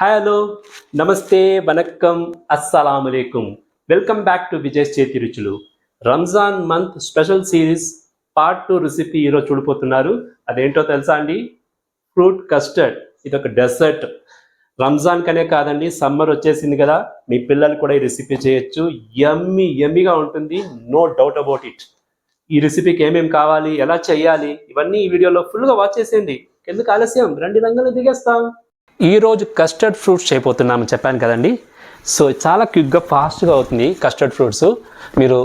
Hello నమస్తే వనక్కం అస్సలం welcome back to Vijay చేతి రుచులు Ramzan month special series part two recipe ఈరోజు చూడిపోతున్నారు అదేంటో తెలుసా అండి? ఫ్రూట్ కస్టర్డ్ ఇది ఒక డెజర్ట్ రంజాన్ కనే కాదండి సమ్మర్ వచ్చేసింది కదా. మీ పిల్లలు కూడా ఈ రెసిపీ చేయొచ్చు. యమ్మీ ఎమ్మిగా ఉంటుంది. నో డౌట్ అబౌట్ ఇట్ ఈ రెసిపీకి ఏమేమి కావాలి? ఎలా చేయాలి? ఇవన్నీ ఈ వీడియోలో ఫుల్గా వాచ్ చేసేయండి. ఎందుకు ఆలస్యం? రెండు రంగులు దిగేస్తాం. ఈరోజు కస్టర్డ్ ఫ్రూట్స్ చేయబోతున్నామని చెప్పాను కదండి. సో చాలా క్విక్గా ఫాస్ట్గా అవుతుంది కస్టర్డ్ ఫ్రూట్స్ మీరు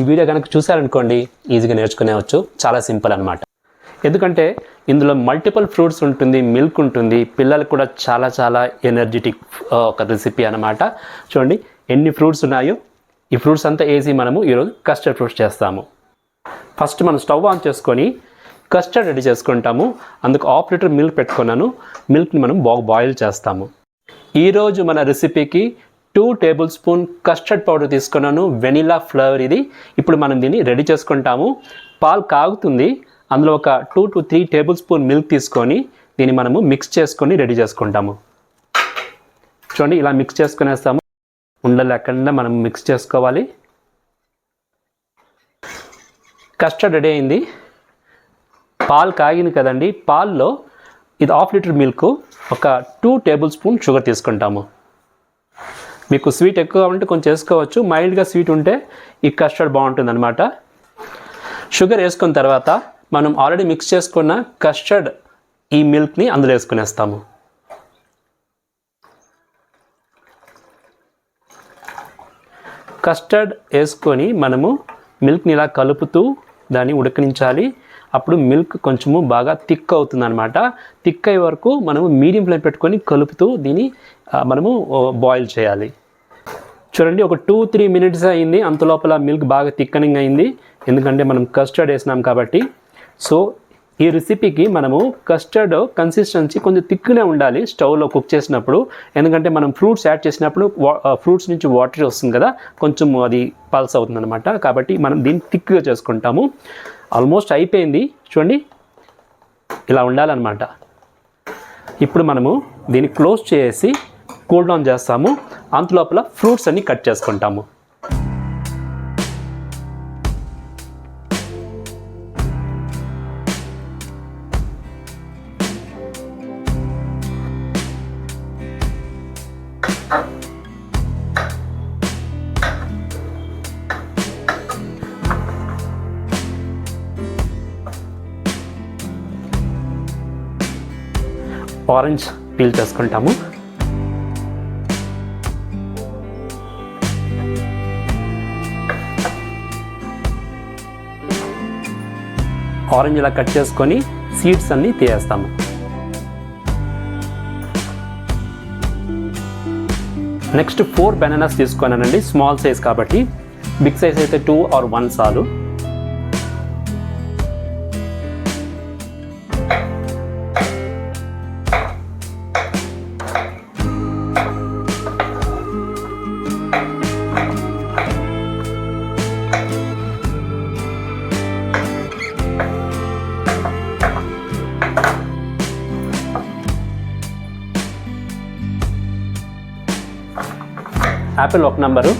ఈ వీడియో కనుక చూసారనుకోండి ఈజీగా నేర్చుకునేవచ్చు చాలా సింపుల్ అనమాట ఎందుకంటే ఇందులో మల్టిపుల్ ఫ్రూట్స్ ఉంటుంది మిల్క్ ఉంటుంది. పిల్లలకు కూడా చాలా చాలా ఎనర్జెటిక్ ఒక రెసిపీ అనమాట చూడండి ఎన్ని ఫ్రూట్స్ ఉన్నాయో. ఈ ఫ్రూట్స్ అంతా వేసి మనము ఈరోజు కస్టర్డ్ ఫ్రూట్స్ చేస్తాము. ఫస్ట్ మనం స్టవ్ ఆన్ చేసుకొని కస్టర్డ్ రెడీ చేసుకుంటాము. అందుకు హాఫ్ లీటర్ మిల్క్ పెట్టుకున్నాను. మిల్క్ని మనం బాగా బాయిల్ చేస్తాము. ఈరోజు మన రెసిపీకి two table spoon custard powder తీసుకున్నాను. వెనిలా ఫ్లేవర్ ఇది. ఇప్పుడు మనం దీన్ని రెడీ చేసుకుంటాము. పాలు కాగుతుంది. అందులో ఒక two to three table spoon milk తీసుకొని దీన్ని మనము మిక్స్ చేసుకొని రెడీ చేసుకుంటాము. చూడండి ఇలా మిక్స్ చేసుకునేస్తాము. ఉండలేకుండా మనం మిక్స్ చేసుకోవాలి. కస్టర్డ్ రెడీ అయింది. పాలు కాగింది కదండి పాల్లో ఇది హాఫ్ లీటర్ మిల్క్ ఒక టూ టేబుల్ స్పూన్ షుగర్ తీసుకుంటాము. మీకు స్వీట్ ఎక్కువ ఉంటే కొంచెం వేసుకోవచ్చు మైల్డ్గా స్వీట్ ఉంటే ఈ కస్టర్డ్ బాగుంటుంది అనమాట షుగర్ వేసుకున్న తర్వాత మనం ఆల్రెడీ మిక్స్ చేసుకున్న కస్టర్డ్ ఈ మిల్క్ని అందులో వేసుకునేస్తాము. కస్టర్డ్ వేసుకొని మనము మిల్క్ని ఇలా కలుపుతూ దాన్ని ఉడకనించాలి. అప్పుడు మిల్క్ కొంచెము బాగా థిక్ అవుతుంది అనమాట థిక్ అయ్యే వరకు మనము మీడియం ఫ్లేమ్ పెట్టుకొని కలుపుతూ దీన్ని మనము బాయిల్ చేయాలి. చూడండి ఒక టూ త్రీ మినిట్స్ అయింది. అంత లోపల మిల్క్ బాగా థిక్కనింగ్ అయింది. ఎందుకంటే మనం కస్టర్డ్ వేసినాం కాబట్టి. సో ఈ రెసిపీకి మనము కస్టర్డ్ కన్సిస్టెన్సీ కొంచెం థిక్గానే ఉండాలి స్టవ్లో కుక్ చేసినప్పుడు. ఎందుకంటే మనం ఫ్రూట్స్ యాడ్ చేసినప్పుడు ఫ్రూట్స్ నుంచి వాటర్ వస్తుంది కదా. కొంచెం అది పల్స్ అవుతుంది అనమాట కాబట్టి మనం దీన్ని థిక్గా చేసుకుంటాము. ఆల్మోస్ట్ అయిపోయింది. చూడండి. ఇలా ఉండాలన్నమాట. ఇప్పుడు మనము దీన్ని క్లోజ్ చేసి కూల్ డౌన్ చేస్తాము. అంతలోపల ఫ్రూట్స్ అన్నీ కట్ చేసుకుంటాము. ఆరెంజ్ పీల్ చేసుకుంటాము. ఆరెంజ్ ఇలా కట్ చేసుకొని సీడ్స్ అన్ని తీయేస్తాము నెక్స్ట్ ఫోర్ బెనానాస్ తీసుకున్నానండి స్మాల్ సైజ్ కాబట్టి. బిగ్ సైజ్ అయితే టూ ఆర్ వన్ చాలు. యాపిల్ ఒక నంబరు.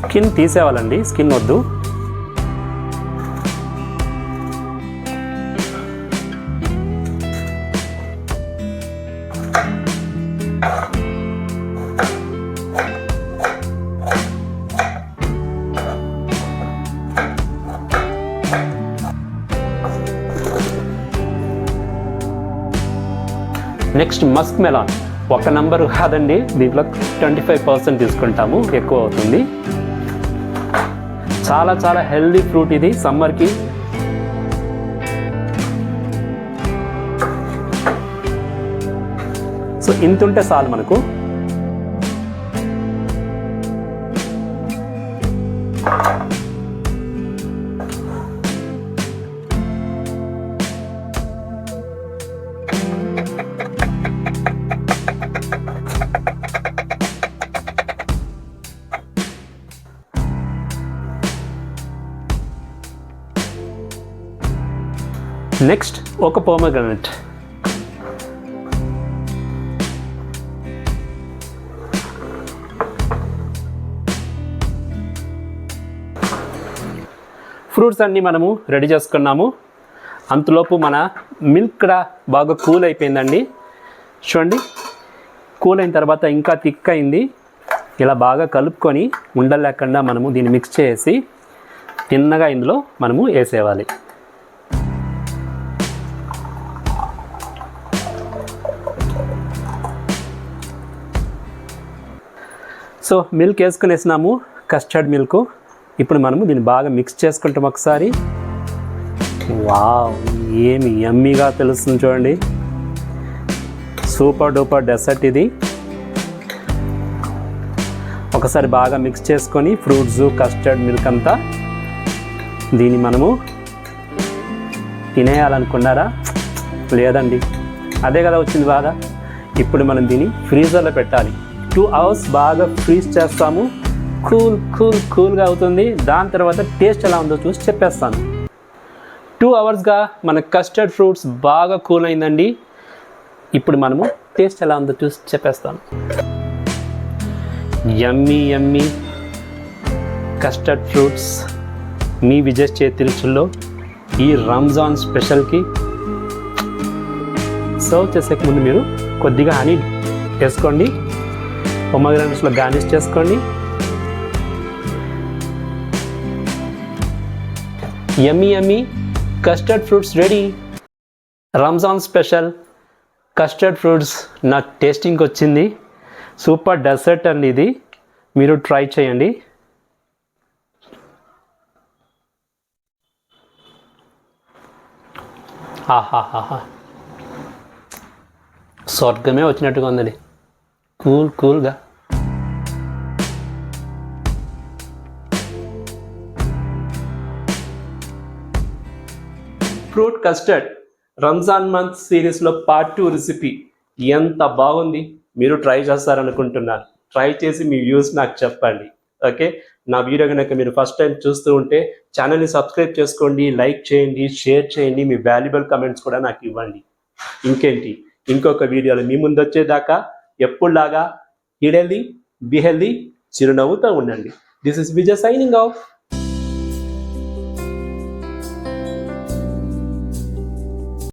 స్కిన్ తీసేవాలండి స్కిన్ వద్దు. Next musk melon. ఒక నంబర్ కాదండి దీంట్లో ట్వంటీ ఫైవ్ పర్సెంట్ తీసుకుంటాము ఎక్కువ అవుతుంది. చాలా చాలా హెల్దీ ఫ్రూట్ ఇది సమ్మర్కి. సో ఇంత ఉంటే చాలు మనకు. నెక్స్ట్ ఒక పోమగ్రనెట్ ఫ్రూట్స్ అన్నీ మనము రెడీ చేసుకున్నాము. అంతలోపు మన మిల్క్ కూడా బాగా కూల్ అయిపోయిందండి. చూడండి కూల్ అయిన తర్వాత ఇంకా థిక్ అయింది. ఇలా బాగా కలుపుకొని ఉండలేకుండా మనము దీన్ని మిక్స్ చేసి తిన్నగా ఇందులో మనము వేసేవాలి సో మిల్క్ వేసుకునేసినాము కస్టర్డ్ మిల్క్. ఇప్పుడు మనము దీన్ని బాగా మిక్స్ చేసుకుంటాం ఒకసారి. వావ్ ఏమి యమ్మీగా తెలుస్తుంది చూడండి. సూపర్ డూపర్ డెసర్ట్ ఇది. ఒకసారి బాగా మిక్స్ చేసుకొని ఫ్రూట్స్ కస్టర్డ్ మిల్క్ అంతా దీన్ని మనము తినేయాలనుకున్నారా? లేదండి. అదే కదా వచ్చింది బాధ. ఇప్పుడు మనం దీన్ని ఫ్రీజర్లో పెట్టాలి. టూ అవర్స్ బాగా ఫ్రీజ్ చేస్తాము. కూల్ కూల్ కూల్గా అవుతుంది. దాని తర్వాత టేస్ట్ ఎలా ఉందో చూసి చెప్పేస్తాను. టూ అవర్స్గా మన కస్టర్డ్ ఫ్రూట్స్ బాగా కూల్ అయిందండి. ఇప్పుడు మనము టేస్ట్ ఎలా ఉందో చూసి చెప్పేస్తాను. ఎమ్మీ ఎమ్మీ కస్టర్డ్ ఫ్రూట్స్ మీ విజయ్ చేతిరుచుల్లో ఈ రంజాన్ స్పెషల్కి. సర్వ్ చేసే ముందు మీరు కొద్దిగా హనీ వేసుకోండి. పొమ్మగ్రానట్స్లో గార్నిష్ చేసుకోండి. Yummy yummy custard fruits ready Ramzan special custard fruits నా టేస్టింగ్కి వచ్చింది. సూపర్ డెసర్ట్ అండి ఇది. మీరు ట్రై చేయండి. ఆహాహాహా. స్వర్గమే వచ్చినట్టుగా ఉందండి. కూల్ కూల్గా. ఫ్రూట్ కస్టర్డ్ రంజాన్ మంత్ సిరీస్లో పార్ట్ టూ రెసిపీ ఎంత బాగుంది? మీరు ట్రై చేస్తారనుకుంటున్నాను. ట్రై చేసి మీ వ్యూస్ నాకు చెప్పండి. ఓకే? నా వీడియో కనుక మీరు ఫస్ట్ టైం చూస్తూ ఉంటే ఛానల్ని సబ్స్క్రైబ్ చేసుకోండి లైక్ చేయండి షేర్ చేయండి మీ వాల్యుబుల్ కమెంట్స్ కూడా నాకు ఇవ్వండి. ఇంకేంటి? ఇంకొక వీడియోలో మీ ముందు వచ్చేదాకా ఎప్పుడులాగా ఈడ్ హెల్దీ బి హెల్దీ చిరునవ్వుతో ఉండండి. This is Vijay signing off